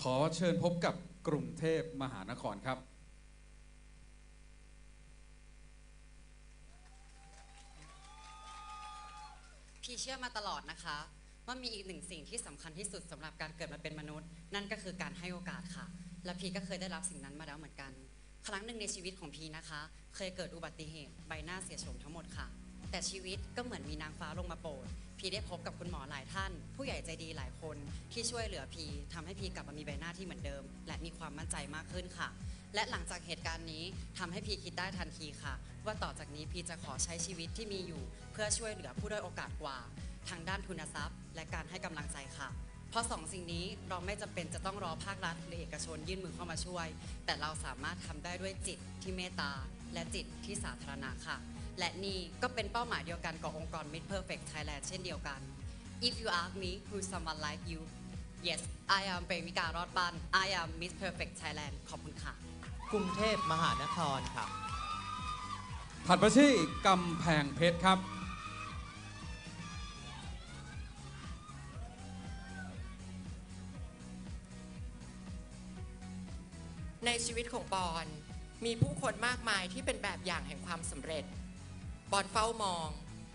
ขอเชิญพบกับกรุงเทพมหานครครับ พี่เชื่อมาตลอดนะคะ ว่ามีอีกหนึ่งสิ่งที่สำคัญที่สุดสำหรับการเกิดมาเป็นมนุษย์ นั่นก็คือการให้โอกาสค่ะ และพีก็เคยได้รับสิ่งนั้นมาแล้วเหมือนกัน ครั้งหนึ่งในชีวิตของพีนะคะ เคยเกิดอุบัติเหตุใบหน้าเสียโฉมทั้งหมดค่ะ แต่ชีวิตก็เหมือนมีนางฟ้าลงมาโปรด พีได้พบกับคุณหมอหลายท่าน ผู้ใหญ่ใจดีหลายคนที่ช่วยเหลือพีทำให้พีกลับมามีใบหน้าที่เหมือนเดิม และมีความมั่นใจมากขึ้นค่ะ และหลังจากเหตุการณ์นี้ทำให้พีคิดได้ทันทีค่ะ ว่าต่อจากนี้พีจะขอใช้ชีวิตที่มีอยู่ เพื่อช่วยเหลือผู้ด้อยโอกาสกว่า ทางด้านทุนทรัพย์ และการให้กำลังใจค่ะเพราะสองสิ่งนี้เราไม่จำเป็นจะต้องรอภาครัฐหรือเอกชนยื่นมือเข้ามาช่วย แต่เราสามารถทำได้ด้วยจิตที่เมตตาและจิตที่สาธารณะค่ะ และนี่ก็เป็นเป้าหมายเดียวกันกับองค์กร Mid Perfect Thailand เช่นเดียวกัน If you ask me who's someone like you yes I am เปรมิการอดบัน I am Miss Perfect Thailand ขอบคุณค่ะ กรุงเทพมหานครครับถัดมาที่กำแพงเพชรครับ ในชีวิตของปอน มีผู้คนมากมายที่เป็นแบบอย่างแห่งความสำเร็จ ปอนเฝ้ามอง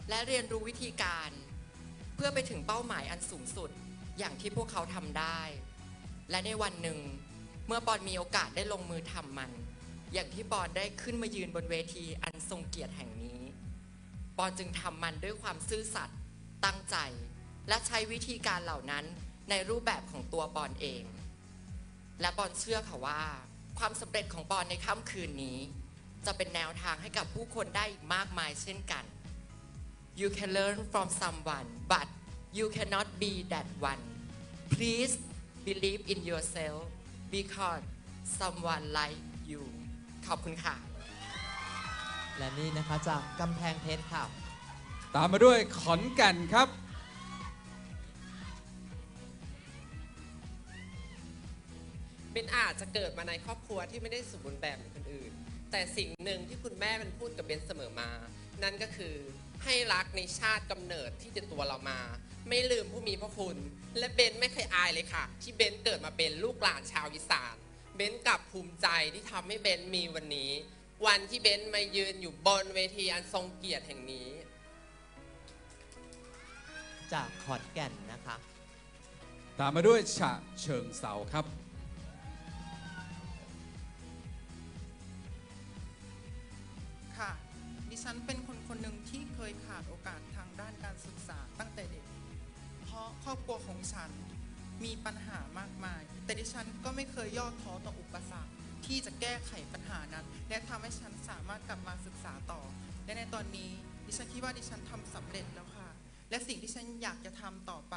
และเรียนรู้วิธีการ เพื่อไปถึงเป้าหมายอันสูงสุดอย่างที่พวกเขาทำได้ และในวันหนึ่ง เมื่อปอนมีโอกาสได้ลงมือทำมัน อย่างที่ปอนได้ขึ้นมายืนบนเวทีอันทรงเกียรติแห่งนี้ปอนจึงทำมันด้วยความซื่อสัตย์ตั้งใจ และใช้วิธีการเหล่านั้นในรูปแบบของตัวปอนเอง และปอนเชื่อค่ะว่า ความสำเร็จของปอนในค่ำคืนนี้ จะเป็นแนวทางให้กับผู้คนได้อีกมากมายเช่นกัน You can learn from someone but you cannot be that one Please believe in yourself because someone like you ขอบคุณค่ะ และนี่นะคะจากกำแพงเพชรค่ะ ตามมาด้วยขอนแก่นครับ เบนอาจจะเกิดมาในครอบครัวที่ไม่ได้สมบูรณ์แบบเหมือนคนอื่น แต่สิ่งหนึ่งที่คุณแม่เป็นพูดกับเบนเสมอมา นั่นก็คือให้รักในชาติกำเนิดที่ติดตัวเรามา ไม่ลืมผู้มีพระคุณ และเบนไม่เคยอายเลยค่ะ ที่เบนเกิดมาเป็นลูกหลานชาวอีสานเบนกลับภูมิใจที่ทำให้เบนมีวันนี้ วันที่เบนมายืนอยู่บนเวทีอันทรงเกียรติแห่งนี้ จากขอนแก่นนะคะ ตามมาด้วยฉะเชิงเสาครับ ดิฉันเป็นคนคนหนึ่งที่เคยขาดโอกาสทางด้านการศึกษาตั้งแต่เด็ก เพราะครอบครัวของฉันมีปัญหามากมาย แต่ดิฉันก็ไม่เคยย่อท้อต่ออุปสรรคที่จะแก้ไขปัญหานั้น และทำให้ฉันสามารถกลับมาศึกษาต่อ และในตอนนี้ดิฉันคิดว่าดิฉันทำสำเร็จแล้วค่ะ และสิ่งที่ฉันอยากจะทำต่อไป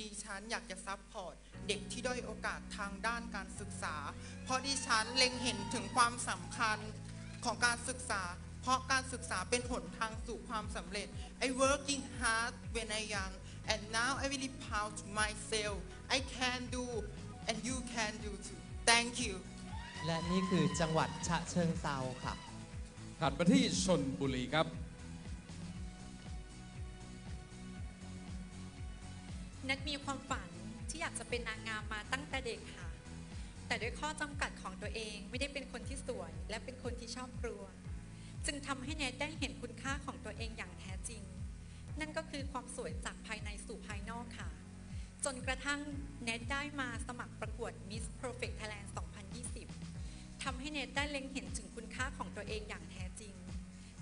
ดิฉันอยากจะซัพพอร์ตเด็กที่ด้อยโอกาสทางด้านการศึกษา เพราะดิฉันเล็งเห็นถึงความสำคัญของการศึกษา ราะการศึกษาเป็นหนทางสู่ความสำเร็จ I working hard when I young and now I really proud to myself I can do and you can do too thank you และนี่คือจังหวัดฉะเชิงเซาค่ะถัดมาที่ชนบุรีครับ นัทมีความฝันที่อยากจะเป็นนางงามมาตั้งแต่เด็กค่ะ แต่ด้วยข้อจำกัดของตัวเองไม่ได้เป็นคนที่สวย และเป็นคนที่ชอบกลัว จึงทำให้เนทได้เห็นคุณค่าของตัวเองอย่างแท้จริง นั่นก็คือความสวยจากภายในสู่ภายนอกค่ะ จนกระทั่งเนทได้มาสมัครประกวด Miss Perfect Thailand 2020ทำให้เนทได้เล็งเห็นถึงคุณค่าของตัวเองอย่างแท้จริง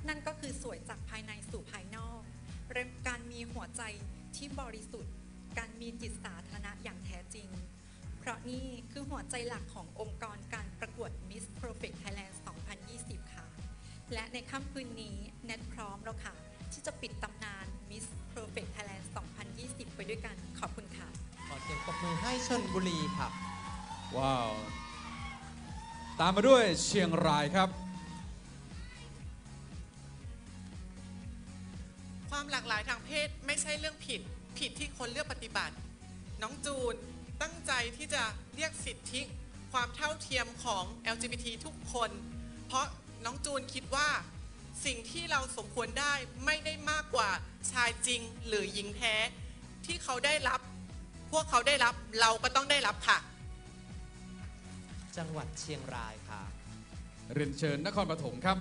นั่นก็คือสวยจากภายในสู่ภายนอกเริ่มการมีหัวใจที่บริสุทธิ์ การมีจิตสาธารณะอย่างแท้จริง เพราะนี่คือหัวใจหลักขององค์กรการประกวด Miss Perfect Thailand 2020 และในค่ำคืนนี้เน็ตพร้อมแล้วค่ะ ที่จะปิดตำนาน Miss Perfect Thailand 2020 ไปด้วยกันขอบคุณค่ะ ขอเสียงปรบมือให้ชนบุรีค่ะว้าว ตามมาด้วยเชียงรายครับ ความหลากหลายทางเพศไม่ใช่เรื่องผิด ผิดที่คนเลือกปฏิบัติ น้องจูนตั้งใจที่จะเรียกสิทธิ ความเท่าเทียมของ LGBT ทุกคน เพราะ น้องจูนคิดว่า สิ่งที่เราสมควรได้ไม่ได้มากกว่าชายจริงหรือหญิงแท้ ที่เขาได้รับ พวกเขาได้รับเราก็ต้องได้รับค่ะ จังหวัดเชียงรายค่ะ เรียนเชิญนครปฐมครับ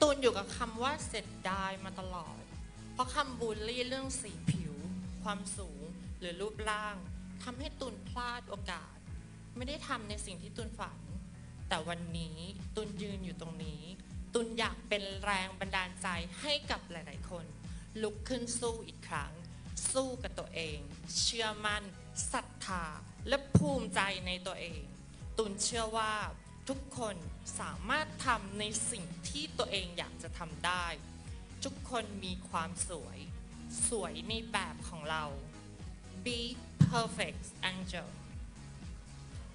ตูนอยู่กับคำว่าเสร็จได้มาตลอด เพราะคำบูลลี่เรื่องสีผิว ความสูงหรือรูปร่างทำให้ตูนพลาดโอกาส ไม่ได้ทำในสิ่งที่ตูนฝัน แต่วันนี้ตูนยืนอยู่ตรงนี้ตูนอยากเป็นแรงบันดาลใจให้กับหลาย ๆ คน ลุกขึ้นสู้อีกครั้ง สู้กับตัวเอง เชื่อมั่นศรัทธาและภูมิใจในตัวเอง ตุนเชื่อว่าทุกคนสามารถทำในสิ่งที่ตัวเองอยากจะทำได้ ทุกคนมีความสวย สวยในแบบของเรา be perfect angel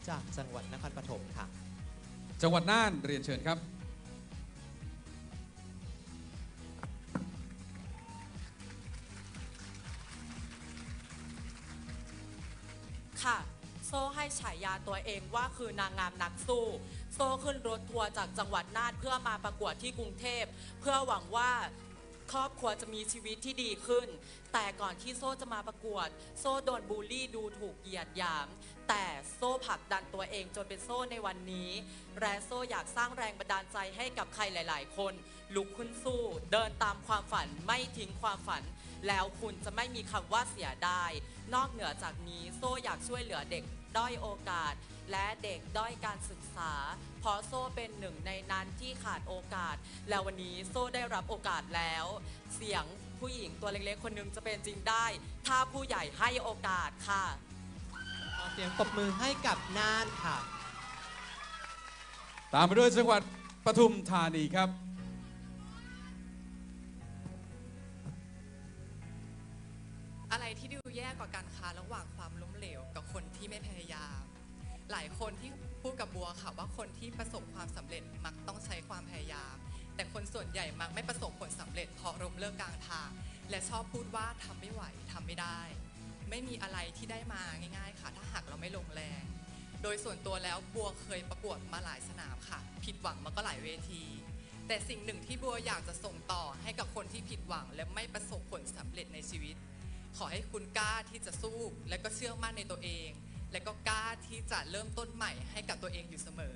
จากจังหวัดนครปฐมค่ะ จังหวัดน่านเรียนเชิญครับ ค่ะ โซ่ให้ฉายาตัวเองว่าคือนางงามนักสู้ โซ่ขึ้นรถทัวร์จากจังหวัดน่านเพื่อมาประกวดที่กรุงเทพ เพื่อหวังว่า ครอบครัวจะมีชีวิตที่ดีขึ้น แต่ก่อนที่โซ่จะมาประกวด โซ่โดนบูลลี่ดูถูกเหยียดหยาม แต่โซ่ผลักดันตัวเองจนเป็นโซ่ในวันนี้และโซ่อยากสร้างแรงบันดาลใจให้กับใครหลาย ๆ คน ลุกขึ้นสู้ เดินตามความฝันไม่ทิ้งความฝัน แล้วคุณจะไม่มีคำว่าเสียดายนอกเหนือจากนี้โซ่อยากช่วยเหลือเด็กด้อยโอกาส และเด็กด้อยการศึกษา เพราะโซ่เป็นหนึ่งในนั้นที่ขาดโอกาส แล้ววันนี้โซ่ได้รับโอกาสแล้ว เสียงผู้หญิงตัวเล็กๆ คนหนึงจะเป็นจริงได้ ถ้าผู้ใหญ่ให้โอกาสค่ะขอเสียงปรบมือให้กับน่านค่ะ ตามมาด้วยจังหวัดปทุมธานีครับ อะไรที่ดูแย่กว่ากันคะระหว่างความล้มเหลวกับคนที่ไม่พยายาม หลายคนที่พูดกับบัวค่ะว่าคนที่ประสบความสำเร็จมักต้องใช้ความพยายาม แต่คนส่วนใหญ่มักไม่ประสบผลสำเร็จเพราะล้มเลิกกลางทาง และชอบพูดว่าทำไม่ไหวทำไม่ได้ ไม่มีอะไรที่ได้มาง่าย ๆ ค่ะ ถ้าหากเราไม่ลงแรง โดยส่วนตัวแล้วบัวเคยประกวดมาหลายสนามค่ะ ผิดหวังมาก็หลายเวที แต่สิ่งหนึ่งที่บัวอยากจะส่งต่อให้กับคนที่ผิดหวัง และไม่ประสบผลสำเร็จในชีวิต ขอให้คุณกล้าที่จะสู้และก็เชื่อมั่นในตัวเอง และก็กล้าที่จะเริ่มต้นใหม่ให้กับตัวเองอยู่เสมอ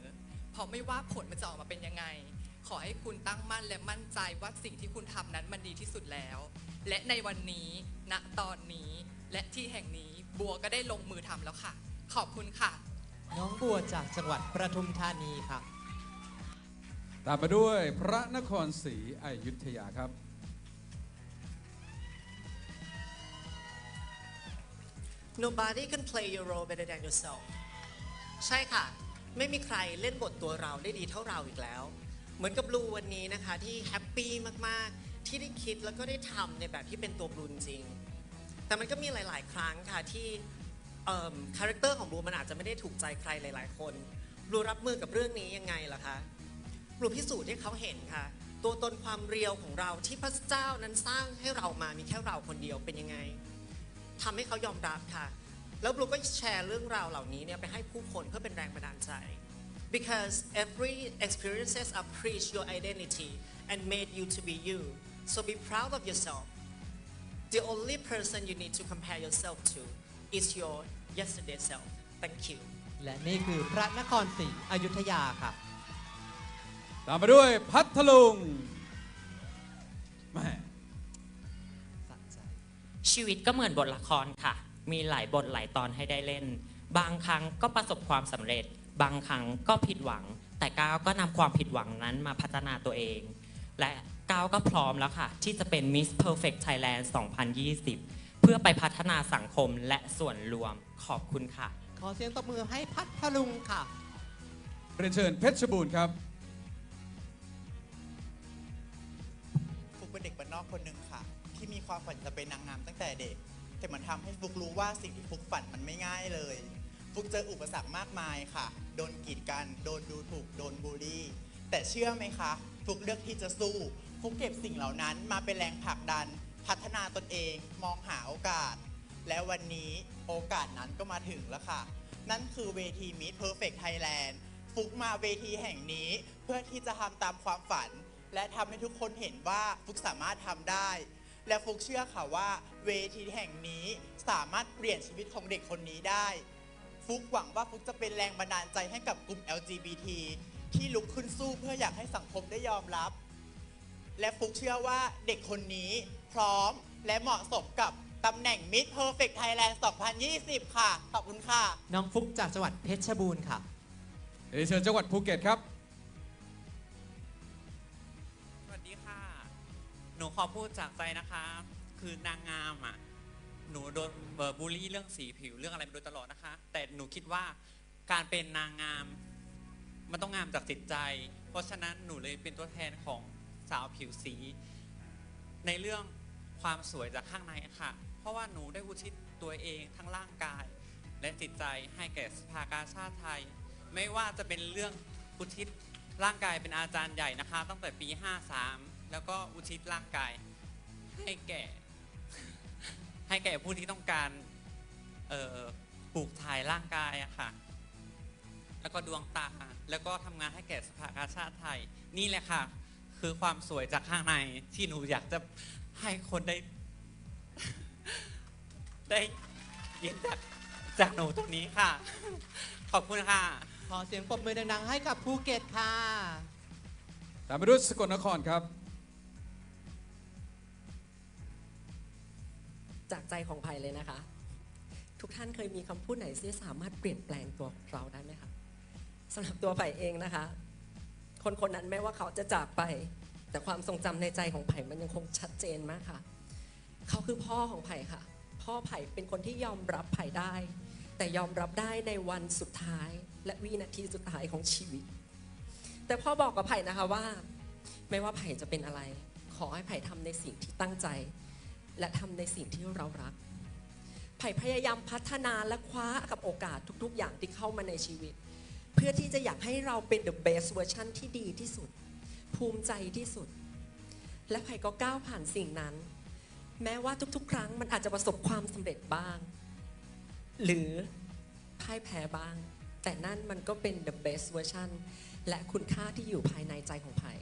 เพราะไม่ว่าผลมันจะออกมาเป็นยังไง ขอให้คุณตั้งมั่นและมั่นใจว่าสิ่งที่คุณทำนั้นมันดีที่สุดแล้ว และในวันนี้ณตอนนี้และที่แห่งนี้บัวก็ได้ลงมือทำแล้วค่ะ ขอบคุณค่ะ น้องบัวจากจังหวัดประทุมธานีค่ะ ตามมาด้วยพระนครศรีอยุธยาครับ Nobody can play your role better than yourself ใช่ค่ะ ไม่มีใครเล่นบทตัวเราได้ดีเท่าเราอีกแล้ว เหมือนกับบลูวันนี้นะคะที่แฮปปี้มากๆ ที่ได้คิดแล้วก็ได้ทำในแบบที่เป็นตัวบลูจริง แต่มันก็มีหลาย ๆ ครั้งค่ะที่คาแรคเตอร์ของบลูมันอาจจะไม่ได้ถูกใจใครหลาย ๆ คนบลูรับมือกับเรื่องนี้ยังไงล่ะคะบลูพิสูจน์ให้เขาเห็นค่ะ ตัวตนความเรียวของเราที่พระเจ้านั้นสร้างให้เรามามีแค่เราคนเดียวเป็นยังไง ทำให้เขายอมรับค่ะ แล้วบลูก็แชร์เรื่องราวเหล่านี้เนี่ยไปให้ผู้คนเพื่อเป็นแรงบันดาลใจ because every experiences are preach your identity and made you to be you so be proud of yourself the only person you need to compare yourself to is your yesterday self thank you และนี่คือพระนครศรีอยุธยาค่ะ ตามมาด้วยพัทลุง ชีวิตก็เหมือนบทละครค่ะ มีหลายบทหลายตอนให้ได้เล่น บางครั้งก็ประสบความสำเร็จ บางครั้งก็ผิดหวัง แต่ก้าวก็นำความผิดหวังนั้นมาพัฒนาตัวเอง และก้าวก็พร้อมแล้วค่ะ ที่จะเป็น Miss Perfect Thailand 2020 เพื่อไปพัฒนาสังคมและส่วนรวมขอบคุณค่ะ ขอเสียงตบมือให้พัทลุงค่ะเรียนเชิญเพชรบูรณ์ครับฟุกเป็นเด็กบ้านนอกคนหนึ่งค่ะ ที่มีความฝันจะเป็นนางงามตั้งแต่เด็ก แต่มันทำให้ฟุกรู้ว่าสิ่งที่ฟุกฝันมันไม่ง่ายเลย ฟุกเจออุปสรรคมากมายค่ะ โดนกีดกัน โดนดูถูก โดนบูลลี่ แต่เชื่อไหมคะ ฟุกเลือกที่จะสู้ ฟุกเก็บสิ่งเหล่านั้นมาเป็นแรงผลักดัน พัฒนาตนเอง มองหาโอกาส และวันนี้โอกาสนั้นก็มาถึงแล้วค่ะ นั่นคือเวที Meet Perfect Thailand ฟุกมาเวทีแห่งนี้เพื่อที่จะทำตามความฝัน และทำให้ทุกคนเห็นว่าฟุกสามารถทำได้ และฟุกเชื่อค่ะว่า เวทีแห่งนี้สามารถเปลี่ยนชีวิตของเด็กคนนี้ได้ ฟุกหวังว่าฟุกจะเป็นแรงบันดาลใจให้กับกลุ่ม LGBT ที่ลุกขึ้นสู้เพื่ออยากให้สังคมได้ยอมรับ และฟุกเชื่อว่าเด็กคนนี้พร้อมและเหมาะสมกับตำแหน่ง Miss Perfect Thailand 2020 ค่ะ ขอบคุณค่ะ น้องฟุกจากจังหวัดเพชรบูรณ์ค่ะเรียนเชิญจังหวัดภูเก็ตครับ หนูขอพูดจากใจนะคะ คือนางงามอะ หนูโดนเอ่อบูลลี่เรื่องสีผิวเรื่องอะไรมาโดยตลอดนะคะ แต่หนูคิดว่าการเป็นนางงาม มันต้องงามจากจิตใจ เพราะฉะนั้นหนูเลยเป็นตัวแทนของสาวผิวสี ในเรื่องความสวยจากข้างในค่ะ เพราะว่าหนูได้อุทิศตัวเองทั้งร่างกาย และจิตใจให้แก่สภากาชาติไทย ไม่ว่าจะเป็นเรื่องอุทิศร่างกายเป็นอาจารย์ใหญ่นะคะ ตั้งแต่ปี 53 แล้วก็อุทิศร่างกาย ให้แก่ ให้แก่ผู้ที่ต้องการเอ่อปลูกถ่ายร่างกายอะค่ะ แล้วก็ดวงตา แล้วก็ทำงานให้แก่สภากาชาติไทย นี่แหละค่ะ คือความสวยจากข้างในที่หนูอยากจะให้คนได้ ได้ยินจากจากหนูตรงนี้ค่ะ ขอบคุณค่ะ ขอเสียงปรบมือดังๆ ให้กับภูเก็ตค่ะ ตามไปด้วยสกลนครครับ จากใจของไผ่เลยนะคะ ทุกท่านเคยมีคำพูดไหนที่สามารถเปลี่ยนแปลงตัวเราได้ไหมคะสำหรับตัวไผ่เองนะคะ คนคนนั้นแม้ว่าเขาจะจากไป แต่ความทรงจำในใจของไผ่มันยังคงชัดเจนมากค่ะ เขาคือพ่อของไผ่ค่ะ พ่อไผ่เป็นคนที่ยอมรับไผ่ได้ แต่ยอมรับได้ในวันสุดท้าย และวินาทีสุดท้ายของชีวิต แต่พ่อบอกกับไผ่นะคะว่า ไม่ว่าไผ่จะเป็นอะไร ขอให้ไผ่ทำในสิ่งที่ตั้งใจ และทำในสิ่งที่เรารักไผ่พยายามพัฒนาและคว้ากับโอกาสทุกๆ อย่างที่เข้ามาในชีวิต เพื่อที่จะอยากให้เราเป็น the best version ที่ดีที่สุด ภูมิใจที่สุด และไผ่ก็ก้าวผ่านสิ่งนั้น แม้ว่าทุกๆ ครั้งมันอาจจะประสบความสำเร็จบ้าง หรือพ่ายแพ้บ้าง แต่นั่นมันก็เป็น the best version และคุณค่าที่อยู่ภายในใจของไผ่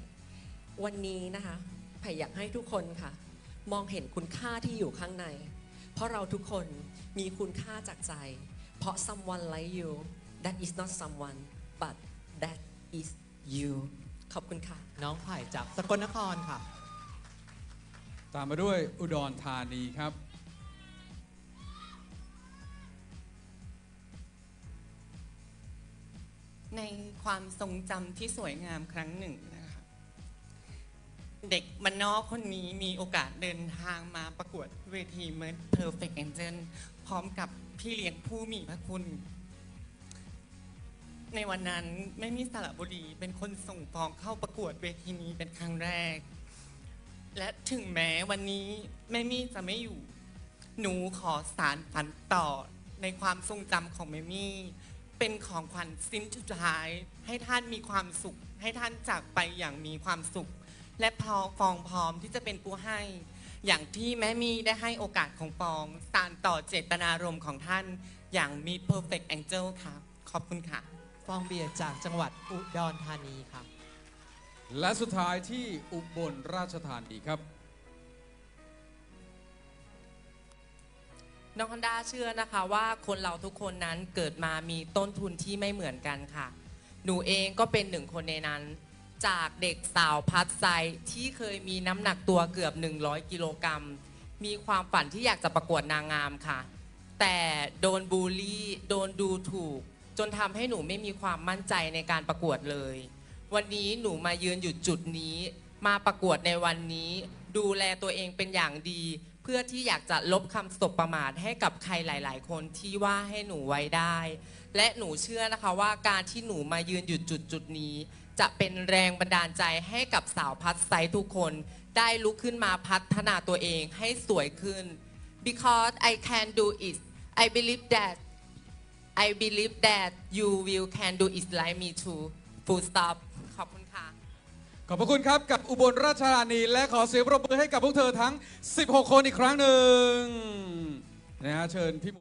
วันนี้นะคะไผ่อยากให้ทุกคนค่ะ มองเห็นคุณค่าที่อยู่ข้างใน เพราะเราทุกคนมีคุณค่าจากใจ เพราะ someone like you that is not someone but that is you ขอบคุณค่ะ น้องไผ่จากสกลนครค่ะ ตามมาด้วยอุดรธานีครับ ในความทรงจำที่สวยงามครั้งหนึ่งนะคะ เด็กมันนอกคนนี้มีโอกาสเดินทางมาประกวดเวทีเมิร์ Perfect Angel พร้อมกับพี่เลี้ยงผู้มีพระคุณ ในวันนั้นไม่มีสระบุรีเป็นคนส่งฟองเข้าประกวดเวทีนี้เป็นครั้งแรก และถึงแม้วันนี้แม่มี่จะไม่อยู่ หนูขอสารฝันต่อในความทรงจำของแม่มี่ เป็นของขวัญสิ้นสุดท้าย ให้ท่านมีความสุข ให้ท่านจากไปอย่างมีความสุข และพอฟองพร้อมที่จะเป็นผู้ให้ อย่างที่แม่มีได้ให้โอกาสของฟองสานต่อเจตนารมณ์ของท่าน อย่างมี perfect angel ค่ะขอบคุณค่ะ ฟองเบียร์จากจังหวัดอุดรธานีค่ะและสุดท้ายที่อุบลราชธานีครับ น้องฮันดาเชื่อนะคะว่าคนเราทุกคนนั้นเกิดมามีต้นทุนที่ไม่เหมือนกันค่ะ หนูเองก็เป็นหนึ่งคนในนั้น จากเด็กสาวพัดไซที่เคยมีน้ำหนักตัวเกือบ 100 กิโลกรัม มีความฝันที่อยากจะประกวดนางงามค่ะ แต่โดนบูลลี่ โดนดูถูก จนทำให้หนูไม่มีความมั่นใจในการประกวดเลย วันนี้หนูมายืนอยู่จุดนี้ มาประกวดในวันนี้ ดูแลตัวเองเป็นอย่างดี เพื่อที่อยากจะลบคำสบประมาทให้กับใครหลาย ๆ คนที่ว่าให้หนูไว้ได้ และหนูเชื่อนะคะว่าการที่หนูมายืนอยู่จุดจุดนี้ จะเป็นแรงบันดาลใจให้กับสาวพัดไซต์ทุกคน ได้ลุกขึ้นมาพัฒนาตัวเองให้สวยขึ้น because I can do it I believe that I believe that you will can do it like me too full stop ขอบคุณค่ะ ขอบพระคุณครับกับอุบลราชธานีและขอเสียงปรบมือให้กับพวกเธอทั้ง 16 คนอีกครั้งหนึ่งนะฮะเชิญพี่